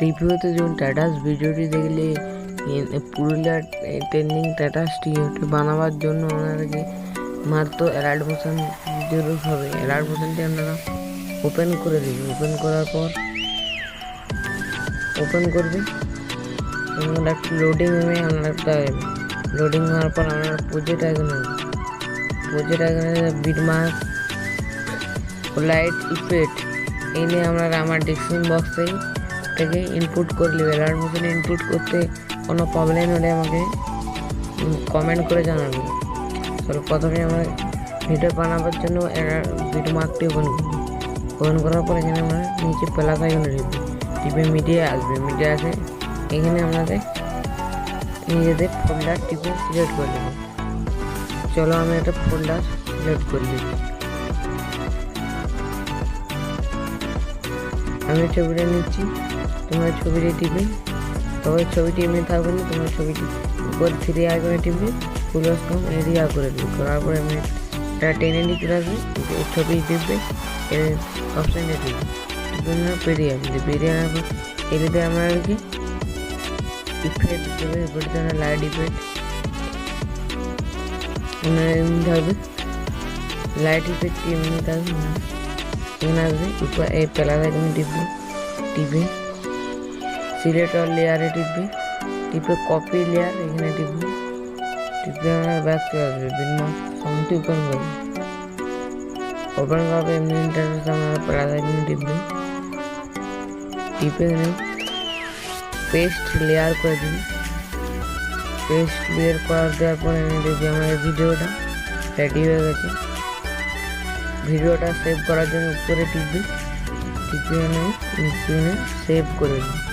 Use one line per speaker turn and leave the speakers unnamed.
ভিডিওতে যেমন স্ট্যাটাস ভিডিওটি দেখলে পুরুলিয়ার ট্রেন্ডিং স্ট্যাটাসটি বানাবার জন্য ওনাদেরকে মাত্র অ্যালার্ট মোশন জরুর হবে। অ্যালার্ট মোশনটি আপনারা ওপেন করে দেবেন ওপেন করার পর ওপেন করবে এবং একটু লোডিং হবে আপনারা একটা লোডিং হওয়ার পর আপনারা প্রজেক্ট আইকন আসবে প্রজেক্ট আইকনে বিটমার্ক লাইট ইফেক্ট এই নিয়ে আপনারা আমার ডিসক্রিপশন বক্সে থেকে ইনপুট করে নেবে অ্যালার্ট মোশন ইনপুট করতে কোনো প্রবলেম হলে আমাকে কমেন্ট করে জানাবে। চলো প্রথমে আমরা ভিডিও বানাবার জন্য এরার ভিডিও মার্কটি ওপেন করব। ওপেন করার পর এখানে আমরা নিচে প্লাস আইকনে টিপব টিপে মিডিয়া আসবে মিডিয়া আসে, এখানে আমাদের নিজেদের ফোল্ডার টিপে সিলেক্ট করে নেব চলো আমি একটা ফোল্ডার সিলেক্ট করে দিচ্ছি আমি ছবিটা নিচ্ছি। তোমরা ছবিটি টিপে তবে ছবিটি এমনি থাকবে না, তোমরা ছবিটি উপর থ্রি আইকনে টিপবে ফুল কম এরিয়া করে দেবে। করার পরে আমি একটা টেনে নিয়ে চলে আসবে ছবি টিপবে অপশানে টিপবে। টিপে না পেরিয়ে আসবে আনার পর এটাতে আমরা আর কি। ইফেক্ট দেবে এবারে লাইট ইফেক্ট এমনি থাকবে। লাইট ইফেক্ট এমনি থাকবে এখানে আসবে উপর, এই প্লাস আইকনে টিপবে, টিপে সিলেক্ট অল লেয়ারে টিপবে। টিপে কপি লেয়ার এখানে টিপবে। টিপে ব্যাক চলে আসবে বিনমা ফর্মটি ওপেন করবে। ওপেন করবে এমনি ইন্টারফেস আপনারা প্লাস আইকনে টিপবে। টিপে এখানে পেস্ট লেয়ার করে দিন পেস্ট লেয়ার করার দেওয়ার পরে আমি দেখি আমার ভিডিওটা রেডি হয়ে গেছে। ভিডিওটা সেভ করার জন্য উপরে টিপবি। টিপে এখানে সেভ করে দিই।